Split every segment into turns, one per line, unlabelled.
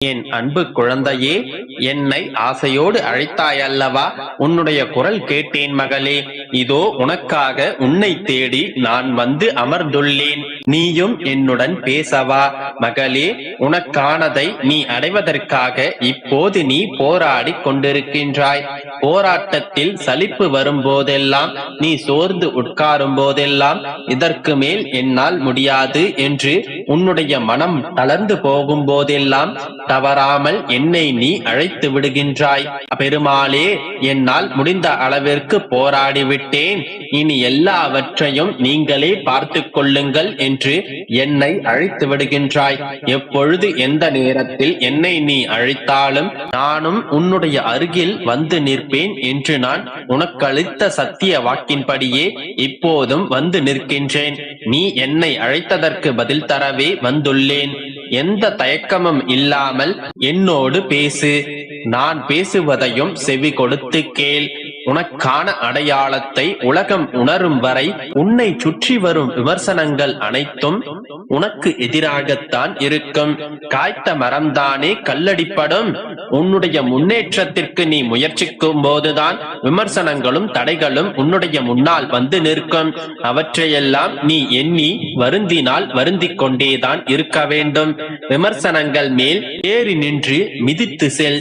என் அன்பு குழந்தையே என்னை ஆசையோடு அழைத்தாயல்லவா? உன்னுடைய குரல் கேட்டேன் மகளே. இதோ உனக்காக உன்னை தேடி நான் வந்து அமர்ந்துள்ளேன். நீயும் என்னுடன் பேசவா? மகளே உனக்கானதை நீ அடைவதற்காக இப்போது நீ போராடி கொண்டிருக்கின்றாய். போராட்டத்தில் சலிப்பு வரும் போதெல்லாம் நீ சோர்ந்து உட்காரும் போதெல்லாம் இதற்கு மேல் என்னால் முடியாது என்று உன்னுடைய மனம் தளர்ந்து போகும் போதெல்லாம் தவறாமல் என்னை நீ அழைத்து விடுகின்றாய். பெருமாளே என்னால் முடிந்த அளவிற்கு போராடி விட்டேன் இனி எல்லாவற்றையும் நீங்களே பார்த்து கொள்ளுங்கள் என்று என்னை அழைத்து விடுகின்றாய். எப்பொழுது எந்த நேரத்தில் என்னை நீ அழைத்தாலும் நானும் உன்னுடைய அருகில் வந்து நிற்பேன் என்று நான் உனக்களித்த சத்திய வாக்கின்படியே இப்போதும் வந்து நிற்கின்றேன். நீ என்னை அழைத்ததற்கு பதில் தரவே வந்துள்ளேன். எந்த தயக்கமும் இல்லாமல் என்னோடு பேசு. நான் பேசுவதையும் செவி கொடுத்து கேள். உனக்கான அடையாளத்தை உலகம் உணரும் வரை உன்னை சுற்றி வரும் விமர்சனங்கள் அனைத்தும் உனக்கு எதிராகத்தான் இருக்கும். காய்த்த மரம்தானே கல்லடிப்படும். உன்னுடைய முன்னேற்றத்திற்கு நீ முயற்சிக்கும் போதுதான் விமர்சனங்களும் தடைகளும் உன்னுடைய முன்னால் வந்து நிற்கும். அவற்றையெல்லாம் நீ எண்ணி வருந்தினால் வருந்திக் கொண்டேதான் இருக்க வேண்டும். விமர்சனங்கள் மேல் ஏறி நின்று மிதித்து செல்.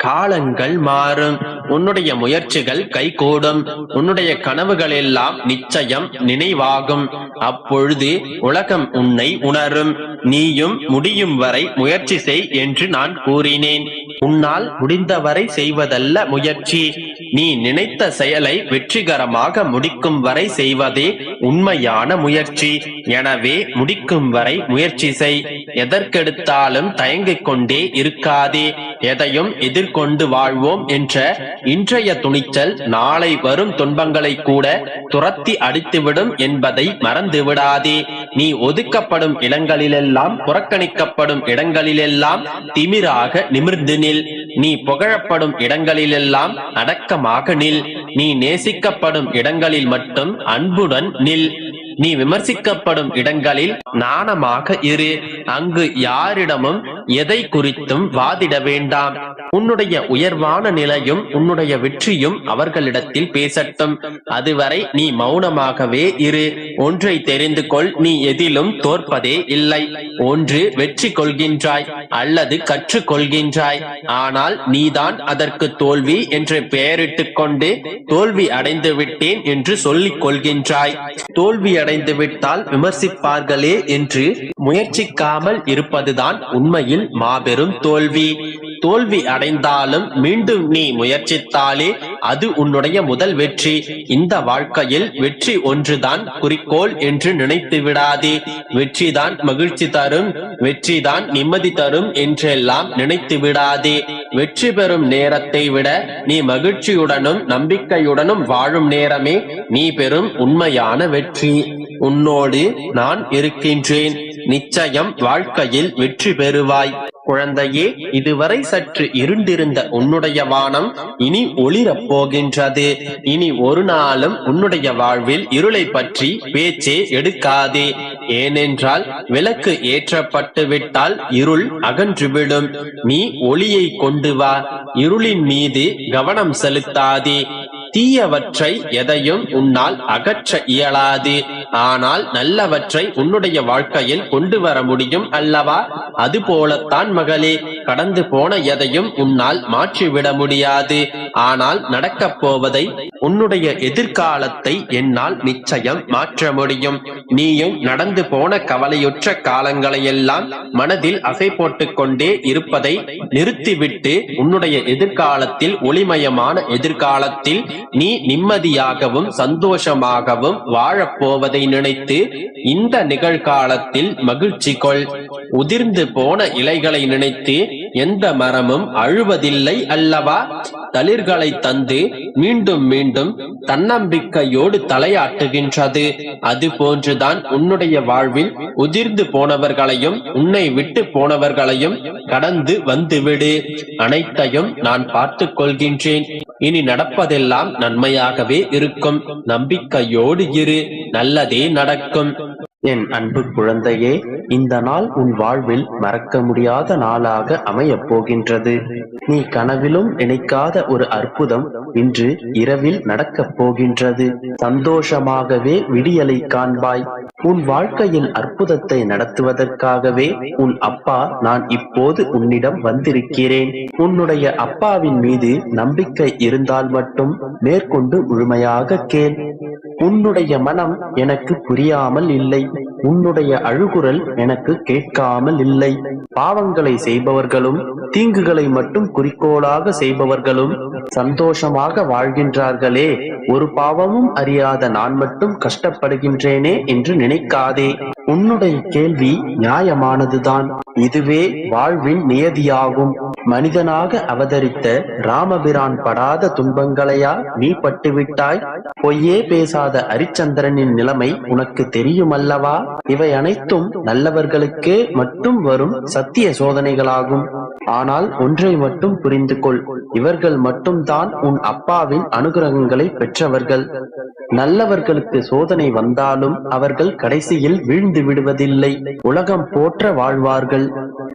காலங்கள் மாறும். உன்னுடைய முயற்சிகள் கைகூடும். உன்னுடைய கனவுகள் எல்லாம் நிச்சயம் நினைவாகும். அப்பொழுது உலகம் உன்னை உணரும். நீயும் முடியும் வரை முயற்சி செய் என்று நான் கூறினேன். உன்னால் முடிந்தவரை செய்வதல்ல முயற்சி. நீ நினைத்த செயலை வெற்றிகரமாக முடிக்கும் வரை செய்வதே உண்மையான முயற்சி. எனவே முடிக்கும் வரை முயற்சி செய். எதற்கெடுத்தாலும் தயங்கிக் கொண்டே இருக்காதே. எதையும் எதிர்கொண்டு வாழ்வோம் என்ற இன்றைய துணிச்சல் நாளை வரும் துன்பங்களை கூட துரத்தி அடித்துவிடும் என்பதை மறந்து விடாதே நீ ஒதுக்கப்படும் இடங்களிலெல்லாம் புறக்கணிக்கப்படும் இடங்களிலெல்லாம் திமிராக நிமிர்ந்து நில். நீ புகழப்படும் இடங்களிலெல்லாம் அடக்கமாக நில். நீ நேசிக்கப்படும் இடங்களில் மட்டும் அன்புடன் நில். நீ விமர்சிக்கப்படும் இடங்களில் நாணமாக இரு. அங்கு யாரிடமும் எதை குறித்தும் வாதிட வேண்டாம். உன்னுடைய உயர்வான நிலையும் உன்னுடைய வெற்றியும் அவர்களிடத்தில் பேசட்டும். அதுவரை நீ மௌனமாகவே இரு. ஒன்றை தெரிந்து கொள் நீ எதிலும் தோற்பதே இல்லை. ஒன்று வெற்றி கொள்கின்றாய் அல்லது கற்றுக்கொள்கின்றாய் ஆனால் நீதான் அதற்கு தோல்வி என்று பெயரிட்டுக் கொண்டு தோல்வி அடைந்து விட்டேன் என்று சொல்லிக் கொள்கின்றாய். தோல்வி அடைந்து விட்டால் விமர்சிப்பார்களே என்று முயற்சிக்காமல் இருப்பதுதான் உண்மையில் மாபெரும் தோல்வி. தோல்வி அடைந்தாலும் மீண்டும் நீ முயற்சித்தாலே அது உன்னுடைய முதல் வெற்றி. இந்த வாழ்க்கையில் வெற்றி ஒன்றுதான் குறிக்கோள் என்று நினைத்து விடாதே. வெற்றிதான் மகிழ்ச்சி தரும் வெற்றிதான் நிம்மதி தரும் என்றெல்லாம் நினைத்து விடாதே. வெற்றி பெறும் நேரத்தை விட நீ மகிழ்ச்சியுடனும் நம்பிக்கையுடனும் வாழும் நேரமே நீ பெறும் உண்மையான வெற்றி. உன்னோடு நான் இருக்கின்றேன். நிச்சயம் வாழ்க்கையில் வெற்றி பெறுவாய். குழந்தையே இதுவரை சற்று இருண்டிருந்த உன்னுடைய வானம் இனி ஒளிரப் போகின்றது. இனி ஒரு நாளும் உன்னுடைய வாழ்வில் இருளை பற்றி பேச்சே எடுக்காதே. ஏனென்றால் விளக்கு ஏற்றப்பட்டு விட்டால் இருள் அகன்றுவிடும். நீ ஒளியை கொண்டு வா இருளின் மீது கவனம் செலுத்தாதே. தீயவற்றை எதையும் உன்னால் அகற்ற இயலாது. ஆனால் நல்லவற்றை உன்னுடைய வாழ்க்கையில் கொண்டு வர முடியும் அல்லவா? அதுபோலத்தான் மகளே கடந்து போன எதையும் உன்னால் மாற்றிவிட முடியாது. ஆனால் நடக்கப் போவதை உன்னுடைய எதிர்காலத்தை என்னால் நிச்சயம் மாற்ற முடியும். நீயும் நடந்து போன கவலையுற்ற காலங்களை எல்லாம் மனதில் அசை போட்டுக் கொண்டே இருப்பதை நிறுத்திவிட்டு உன்னுடைய எதிர்காலத்தில் ஒளிமயமான எதிர்காலத்தில் நீ நிம்மதியாகவும் சந்தோஷமாகவும் வாழப்போவதை நினைத்து இந்த நிகழ்காலத்தில் மகிழ்ச்சி கொள் உதிர்ந்து போன இலைகளை நினைத்து எந்த மரமும் அழுவதில்லை அல்லவா? தளிர்களை தந்து மீண்டும் மீண்டும் தன்னம்பிக்கையோடு தலையாட்டுகின்றது. அது போன்றுதான் உன்னுடைய வாழ்வில் உதிர்ந்து போனவர்களையும் உன்னை விட்டு போனவர்களையும் கடந்து வந்துவிடு. அனைத்தையும் நான் பார்த்துக் கொள்கின்றேன். இனி நடப்பதெல்லாம் நன்மையாகவே இருக்கும். நம்பிக்கையோடு இரு. நல்லதே நடக்கும். என் அன்பு குழந்தையே
இந்த நாள் உன் வாழ்வில் மறக்க முடியாத நாளாக அமையப் போகின்றது. நீ கனவிலும் நினைக்காத ஒரு அற்புதம் இன்று இரவில் நடக்கப் போகின்றது. சந்தோஷமாகவே விடியலை காண்பாய். உன் வாழ்க்கையில் அற்புதத்தை நடத்துவதற்காகவே உன் அப்பா நான் இப்போது உன்னிடம் வந்திருக்கிறேன். உன்னுடைய அப்பாவின் மீது நம்பிக்கை இருந்தால் மட்டும் மேற்கொண்டு முழுமையாக கேள். உன்னுடைய மனம் எனக்கு புரியாமல் இல்லை. உன்னுடைய அழுகுரல் எனக்கு கேட்காமல் இல்லை. பாவங்களை செய்பவர்களும் தீங்குகளை மட்டும் குறிக்கோளாக செய்பவர்களும் சந்தோஷமாக வாழ்கின்றார்களே. ஒரு பாவமும் அறியாத நான் மட்டும் கஷ்டப்படுகின்றேனே என்று நினைக்காதே. உன்னுடைய கேள்வி நியாயமானதுதான். இதுவே வாழ்வின் நியதியாகும். மனிதனாக அவதரித்த ராமபிரான் படாத துன்பங்களையா நீ பட்டுவிட்டாய்? பொய்யே பேசாத அரிச்சந்திரனின் நிலைமை உனக்கு தெரியுமல்லவா? இவை அனைத்தும் நல்லவர்களுக்கே மட்டும் வரும் சத்திய சோதனைகளாகும். ஆனால் ஒன்றை மட்டும் புரிந்து கொள் இவர்கள் மட்டும்தான் உன் அப்பாவின் அனுகிரகங்களை பெற்றவர்கள். நல்லவர்களுக்கு சோதனை வந்தாலும் அவர்கள் கடைசியில் வீழ்ந்து விடுவதில்லை. உலகம் போற்ற வாழ்வார்கள்.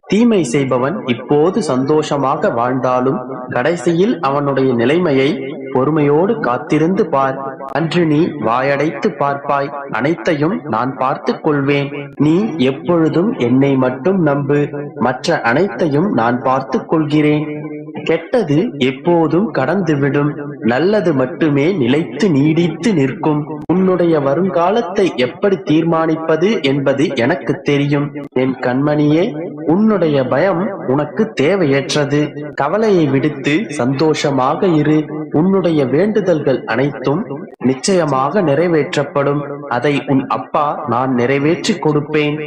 தீமை செய்பவன் இப்போது சந்தோஷமாக வாழ்ந்தாலும் கடைசியில் அவனுடைய நிலைமையை பொறுமையோடு காத்திருந்து பார். அன்று நீ வாயடைத்து பார்ப்பாய். அனைத்தையும் நான் பார்த்துக் கொள்வேன். நீ எப்பொழுதும் என்னை மட்டும் நம்பு. மற்ற அனைத்தையும் நான் பார்த்துக் கொள்கிறேன். கெட்டது எப்போதும் கடந்துவிடும். நல்லது மட்டுமே நிலைத்து நீடித்து நிற்கும். உன்னுடைய வருங்காலத்தை எப்படி தீர்மானிப்பது என்பது எனக்கு தெரியும். என் கண்மணியே உன்னுடைய பயம் உனக்கு தேவையற்றது. கவலையை விடுத்து சந்தோஷமாக இரு. உன்னுடைய வேண்டுதல்கள் அனைத்தும் நிச்சயமாக நிறைவேற்றப்படும். அதை உன் அப்பா நான் நிறைவேற்றி கொடுப்பேன்.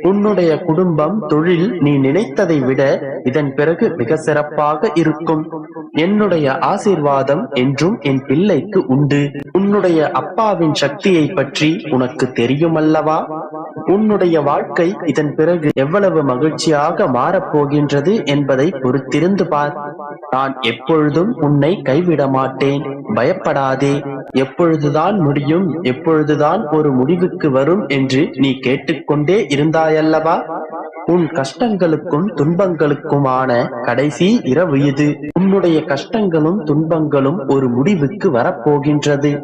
உன்னுடைய குடும்பம் தொழில் நீ நினைத்ததை விட இதன் பிறகு மிக சிறப்பாக இருக்கும். என்னுடைய ஆசீர்வாதம் என்றும் என் பிள்ளைக்கு உண்டு. உன்னுடைய அப்பாவின் சக்தியை பற்றி உனக்கு தெரியுமல்லவா? உன்னுடைய வாழ்க்கை இதன் பிறகு எவ்வளவு மகிழ்ச்சியாக மாறப்போகின்றது என்பதை பொறுத்திருந்து பார். நான் எப்பொழுதும் உன்னை கைவிட மாட்டேன். பயப்படாதே. எப்பொழுதுதான் முடியும் எப்பொழுதுதான் ஒரு முடிவுக்கு வரும் என்று நீ கேட்டுக்கொண்டே இருந்தாயல்லவா? உன் கஷ்டங்களுக்கும் துன்பங்களுக்குமான கடைசி இரவு இது. உன்னுடைய கஷ்டங்களும் துன்பங்களும் ஒரு முடிவுக்கு வரப்போகின்றது.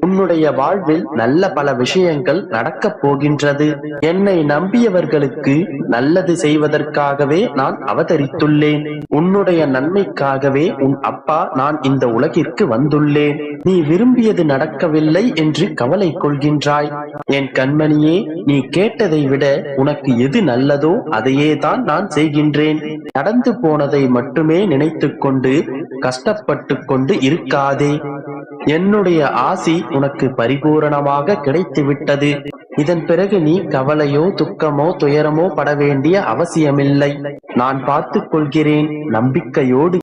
உன்னுடைய வாழ்வில் நல்ல பல விஷயங்கள் நடக்கப் போகின்றது. என்னை நம்பியவர்களுக்கு நல்லது செய்வதற்காகவே நான் அவதரித்துள்ளேன். உன்னுடைய நன்மைக்காகவே உன் அப்பா நான் இந்த உலகிற்கு வந்துள்ளேன். நீ விரும்பியது நடக்கவில்லை என்று கவலை கொள்கின்றாய். என் கண்மணியே நீ கேட்டதை விட உனக்கு எது நல்லதோ அதையே தான் நான் செய்கின்றேன். நடந்து போனதை மட்டுமே நினைத்துக் கொண்டு கஷ்டப்பட்டு கொண்டு இருக்காதே. என்னுடைய ஆசி உனக்கு பரிபூரணமாக கிடைத்து விட்டது. இதன் பிறகு நீ கவலையோ துக்கமோ துயரமோ பட வேண்டிய அவசியமில்லை. நான் பார்த்துக் கொள்கிறேன் நம்பிக்கையோடு